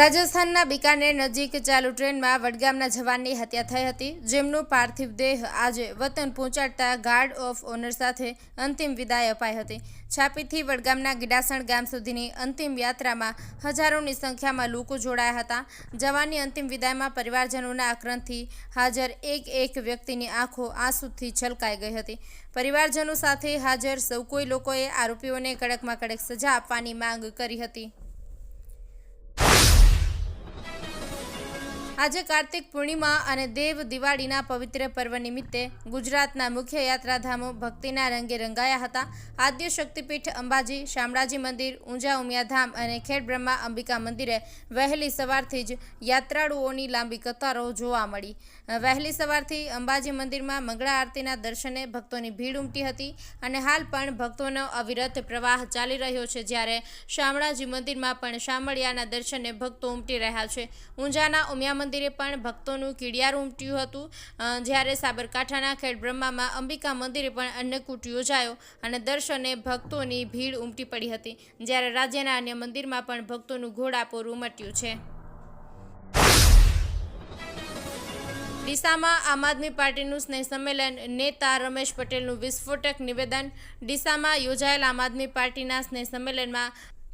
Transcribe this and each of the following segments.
રાજસ્થાનના બિકાનેર નજીક ચાલુ ટ્રેનમાં વડગામના જવાનની હત્યા થઈ હતી, જેમનો પાર્થિવ દેહ આજે વતન પહોંચાડતા ગાર્ડ ઓફ ઓનર સાથે અંતિમ વિદાય અપાઈ હતી. છાપીથી વડગામના ગીડાસણ ગામ સુધીની અંતિમ યાત્રામાં હજારોની સંખ્યામાં લોકો જોડાયા હતા. જવાનની અંતિમ વિદાયમાં પરિવારજનોના આક્રંદથી હાજર એક એક વ્યક્તિની આંખો આંસુથી છલકાઈ ગઈ હતી. પરિવારજનો સાથે હાજર સૌ કોઈ લોકોએ આરોપીઓને કડકમાં કડક સજા આપવાની માંગ કરી હતી. આજે કાર્તિક પૂર્ણિમા અને દેવ દિવાળીના પવિત્ર પર્વ નિમિત્તે ગુજરાતના મુખ્ય યાત્રાધામો ભક્તિના રંગે રંગાયા હતા. આદ્ય શક્તિપીઠ અંબાજી, શામળાજી મંદિર, ઊંઝા ઉમિયાધામ અને ખેડ બ્રહ્મા અંબિકા મંદિરે વહેલી સવારથી જ યાત્રાળુઓની લાંબી કતારો જોવા મળી. વહેલી સવારથી અંબાજી મંદિરમાં મંગળા આરતીના દર્શને ભક્તોની ભીડ ઉમટી હતી અને હાલ પણ ભક્તોનો અવિરત પ્રવાહ ચાલી રહ્યો છે, જ્યારે શામળાજી મંદિરમાં પણ શામળિયાના દર્શને ભક્તો ઉમટી રહ્યા છે. ઊંઝાના ઉમિયા મંદિરે પણ ભક્તોનું કીડિયાર ઉમટ્યું હતું. જ્યારે સાબરકાંઠાના ખેડ બ્રહ્મામાં અંબિકા મંદિરે પણ અન્નકૂટ યોજાયો અને દર્શને ભક્તોની ભીડ ઉમટી પડી હતી. જ્યારે રાજ્યના અન્ય મંદિરમાં પણ ભક્તોનું ઘોડાપોર ઉમટ્યું છે. ડીસામાં આમ આદમી પાર્ટીનું સ્નેહ સંમેલન નેતા રમેશ પટેલનું વિસ્ફોટક નિવેદન. ડીસામાં યોજાયેલ આમ આદમી પાર્ટીના સ્નેહ સંમેલનમાં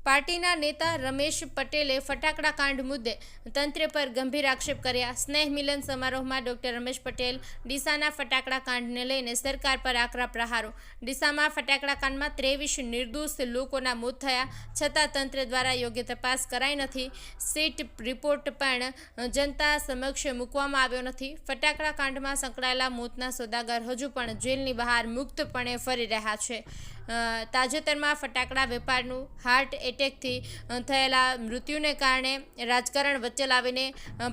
પાર્ટીના નેતા રમેશ પટેલે ફટાકડા કાંડ મુદ્દે તંત્ર પર ગંભીર આક્ષેપ કર્યા. સ્નેહ મિલન સમારોહમાં ડોક્ટર રમેશ પટેલ ડીસાના ફટાકડા કાંડને લઈને સરકાર પર આકરા પ્રહારો. ડીસામાં ફટાકડા કાંડમાં ત્રેવીસ નિર્દોષ લોકોના મોત થયા. છતાં તંત્ર દ્વારા યોગ્ય તપાસ કરાઈ નથી. સીટ રિપોર્ટ પણ જનતા સમક્ષ મૂકવામાં આવ્યો નથી. ફટાકડા કાંડમાં સંકળાયેલા મોતના સોદાગર હજુ પણ જેલની બહાર મુક્તપણે ફરી રહ્યા છે. તાજેતરમાં ફટાકડા વેપારનું હાર્ટ એટેકથી થયેલા મૃત્યુને કારણે રાજકારણ વચ્ચે લાવીને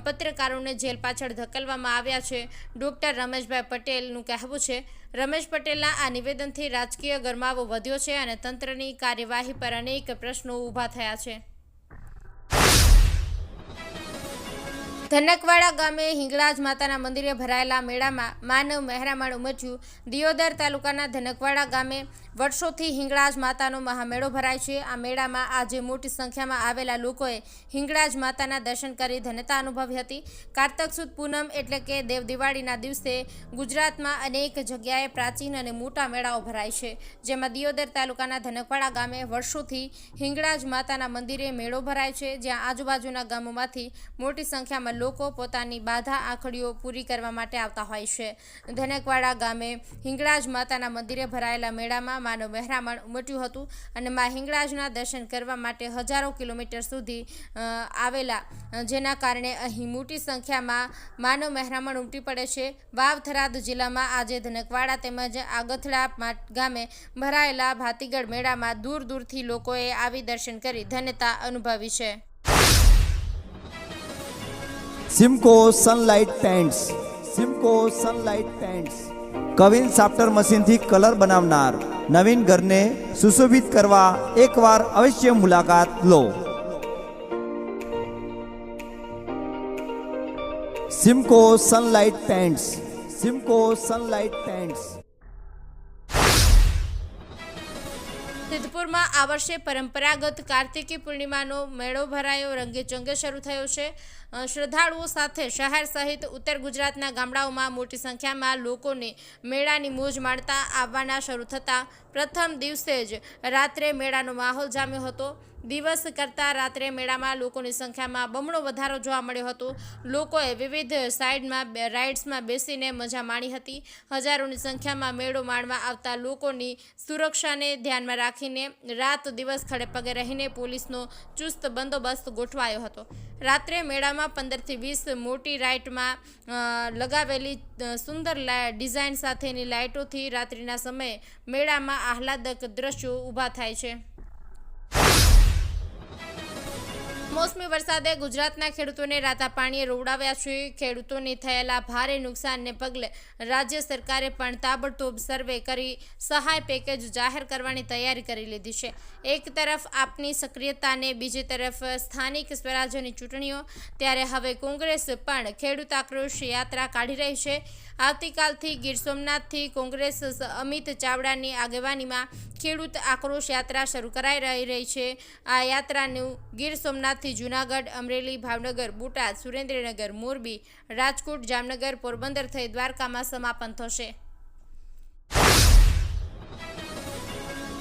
પત્રકારોને જેલ પાછળ ધકેલવામાં આવ્યા છે. ડૉક્ટર રમેશભાઈ પટેલનું કહેવું છે, રમેશ પટેલના આ નિવેદનથી રાજકીય ગરમાવો વધ્યો છે અને તંત્રની કાર્યવાહી પર અનેક પ્રશ્નો ઊભા થયા છે. ધનકવાડા ગામે હિંગળાજ માતાના મંદિરે ભરાયેલા મેળામાં માનવ મહેરામણ ઉમટ્યું દિયોદર તાલુકાના ધનકવાડા ગામે વર્ષોથી હિંગળાજ માતાનો મહામેળો ભરાય છે. આ મેળામાં આજે મોટી સંખ્યામાં આવેલા લોકોએ હિંગળાજ માતાના દર્શન કરી ધન્યતા અનુભવી હતી. કારતક સુદ પૂનમ એટલે કે દેવ દિવાળીના દિવસે ગુજરાતમાં અનેક જગ્યાએ પ્રાચીન અને મોટા મેળાઓ ભરાય છે. જેમાં દિયોદર તાલુકાના ધનકવાડા ગામે વર્ષોથી હિંગળાજ માતાના મંદિરે મેળો ભરાય છે. જ્યાં આજુબાજુના ગામોમાંથી મોટી સંખ્યામાં લોકો પોતાની બાધા આખડીઓ પૂરી કરવા માટે આવતા હોય છે. ધનકવાડા ગામે હિંગળાજ માતાના મંદિરે ભરાયેલા મેળામાં માનવ મહેરામણ ઉમટ્યું હતું અને મા હિંગળાજના દર્શન કરવા માટે હજારો કિલોમીટર સુધી આવેલા. જેના કારણે અહીં મોટી સંખ્યામાં માનવ મહેરામણ ઉમટી પડે છે. વાવ થરાદ જિલ્લામાં આજે ધનકવાડા તેમજ આગથડા ગામે ભરાયેલા ભાતીગઢ મેળામાં દૂર દૂરથી લોકોએ આવી દર્શન કરી ધન્યતા અનુભવી છે. Simco Sunlight paints Simco Sunlight paints queen સાફ્ટર મશીનથી કલર બનાવનાર નવીન ઘરને સુશોભિત કરવા એકવાર અવશ્ય મુલાકાત લો. Simco Sunlight paints Simco Sunlight paints સિદ્ધપુરમાં આ વર્ષે પરંપરાગત કાર્તિકી પૂર્ણિમાનો મેળો ભરાયો રંગે ચંગે શરૂ થયો છે. શ્રદ્ધાળુઓ સાથે શહેર સહિત ઉત્તર ગુજરાતના ગામડાઓમાં મોટી સંખ્યામાં લોકોને મેળાની મોજ માણતા આવવાના શરૂ થતાં પ્રથમ દિવસે જ રાત્રે મેળાનો માહોલ જામ્યો હતો. દિવસ કરતાં રાત્રે મેળામાં લોકોની સંખ્યામાં બમણો વધારો જોવા મળ્યો હતો. લોકોએ વિવિધ સાઇડમાં રાઇડ્સમાં બેસીને મજા માણી હતી. હજારોની સંખ્યામાં મેળો માણવા આવતા લોકોની સુરક્ષાને ધ્યાનમાં રાખીને રાત દિવસ ખડે પગે રહીને પોલીસનો ચુસ્ત બંદોબસ્ત ગોઠવાયો હતો. રાત્રે મેળામાં પંદરથી વીસ મોટી રાઇટમાં લગાવેલી સુંદર ડિઝાઇન સાથેની લાઇટોથી રાત્રિના સમયે મેળામાં આહલાદક દ્રશ્યો ઊભા થાય છે. મોસમી વરસાદે ગુજરાતના ખેડૂતોને રાતા પાણીએ રોવડાવ્યા છે. ખેડૂતોને થયેલા ભારે નુકસાનને પગલે રાજ્ય સરકારે પણ તાબડતોબ સર્વે કરી સહાય પેકેજ જાહેર કરવાની તૈયારી કરી લીધી છે. એક તરફ આપની સક્રિયતાને બીજી તરફ સ્થાનિક સ્વરાજ્યની ચૂંટણીઓ, ત્યારે હવે કોંગ્રેસ પણ ખેડૂત આક્રોશ યાત્રા કાઢી રહી છે. આવતીકાલથી ગીર સોમનાથથી કોંગ્રેસ અમિત ચાવડાની આગેવાનીમાં ખેડૂત આક્રોશ યાત્રા શરૂ કરાઈ રહી રહી છે. આ યાત્રાનું ગીર સોમનાથથી જૂનાગઢ, અમરેલી, ભાવનગર, બોટાદ, સુરેન્દ્રનગર, મોરબી, રાજકોટ, જામનગર, પોરબંદર થઈ દ્વારકામાં સમાપન થશે.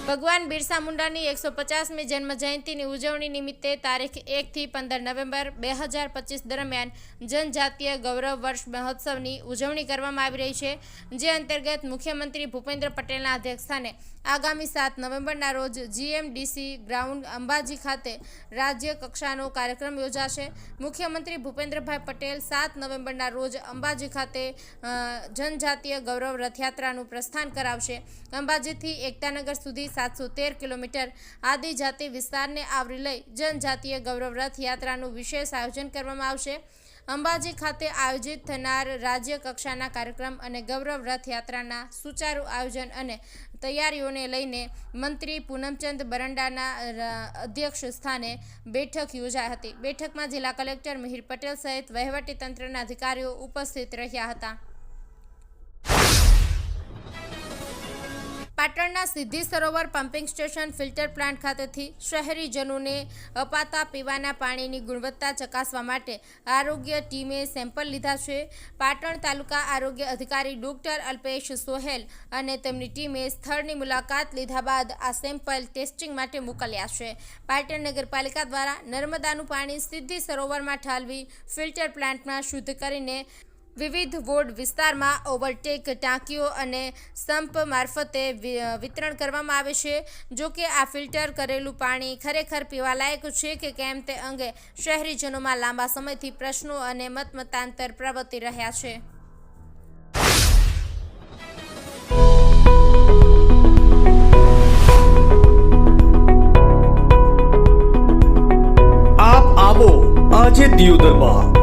ભગવાન બિરસા મુંડાની એકસો પચાસમી જન્મ જયંતિની ઉજવણી નિમિત્તે તારીખ એકથી પંદર નવેમ્બર બે હજાર પચીસ દરમિયાન જનજાતીય ગૌરવ વર્ષ મહોત્સવની ઉજવણી કરવામાં આવી રહી છે, જે અંતર્ગત મુખ્યમંત્રી ભૂપેન્દ્ર પટેલના અધ્યક્ષસ્થાને આગામી સાત નવેમ્બરના રોજ જીએમડીસી ગ્રાઉન્ડ અંબાજી ખાતે રાજ્ય કક્ષાનો કાર્યક્રમ યોજાશે. મુખ્યમંત્રી ભૂપેન્દ્રભાઈ પટેલ સાત નવેમ્બરના રોજ અંબાજી ખાતે જનજાતીય ગૌરવ રથયાત્રાનું પ્રસ્થાન કરાવશે. અંબાજીથી એકતાનગર સુધી સાતસો તેર કિલોમીટર આદિજાતિ વિસ્તારને આવરી લઈ જનજાતીય ગૌરવ રથ યાત્રાનું વિશેષ આયોજન કરવામાં આવશે. અંબાજી ખાતે આયોજિત થનાર રાજ્ય કક્ષાના કાર્યક્રમ અને ગૌરવ રથયાત્રાના સુચારુ આયોજન અને તૈયારીઓને લઈને મંત્રી પૂનમચંદ બરંડાના અધ્યક્ષ સ્થાને બેઠક યોજાઈ હતી. બેઠકમાં જિલ્લા કલેક્ટર મિહિર પટેલ સહિત વહીવટી તંત્રના અધિકારીઓ ઉપસ્થિત રહ્યા હતા. પાટણના Siddhi Sarovar pumping station filter plant ખાતેથી શહેરીજનોને અપાતા પીવાના પાણીની ગુણવત્તા ચકાસવા માટે આરોગ્ય ટીમે સેમ્પલ લીધા છે. પાટણ તાલુકા આરોગ્ય અધિકારી ડોક્ટર અલ્પેશ સોહેલ અને તેમની ટીમે સ્થળની મુલાકાત લીધા બાદ આ સેમ્પલ ટેસ્ટિંગ માટે મોકલ્યા છે. પાટણ નગરપાલિકા દ્વારા નર્મદાનું પાણી સિદ્ધિ સરોવરમાં ઠાલવી ફિલ્ટર પ્લાન્ટમાં શુદ્ધ કરીને વિવિધ વોર્ડ વિસ્તારમાં ઓવરટેક ટાંકીઓ અને સંપ મારફતે વિતરણ કરવામાં આવે છે. જો કે આ ફિલ્ટર કરેલું પાણી ખરેખર પીવાલાયક છે કે કેમ તે અંગે શહેરીજનોમાં લાંબા સમયથી પ્રશ્નો અને મતમતાંતર પ્રવર્તી રહ્યા છે. આજે દિયોદરમાં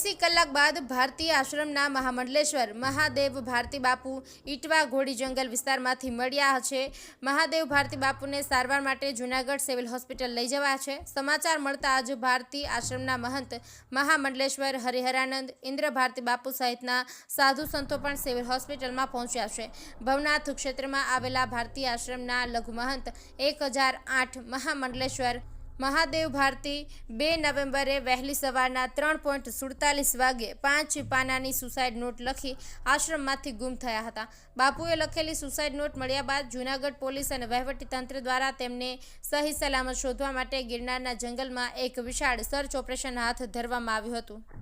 એસી કલાક બાદ ભારતીય આશ્રમના મહામંડલેશ્વર મહાદેવ ભારતી બાપુ ઈટવા ઘોડી જંગલ વિસ્તારમાંથી મળ્યા છે. મહાદેવ ભારતી બાપુને સારવાર માટે જૂનાગઢ સિવિલ હોસ્પિટલ લઈ જવાયા છે. સમાચાર મળતા જ ભારતી આશ્રમના મહંત મહામંડલેશ્વર હરિહરાનંદ ઇન્દ્ર ભારતી બાપુ સહિતના સાધુ સંતો પણ સિવિલ હોસ્પિટલમાં પહોંચ્યા છે. ભવનાથ ક્ષેત્રમાં આવેલા ભારતીય આશ્રમના લઘુ મહંત એક હજાર આઠ મહામંડલેશ્વર મહાદેવ ભારતી બે નવેમ્બરે વહેલી સવારના ત્રણ પોઈન્ટ સુડતાલીસ વાગ્યે પાંચ પાનાની સુસાઇડ નોટ લખી આશ્રમમાંથી ગુમ થયા હતા. બાપુએ લખેલી સુસાઇડ નોટ મળ્યા બાદ જૂનાગઢ પોલીસ અને વહીવટીતંત્ર દ્વારા તેમને સહી સલામત શોધવા માટે ગિરનારના જંગલમાં એક વિશાળ સર્ચ ઓપરેશન હાથ ધરવામાં આવ્યું હતું.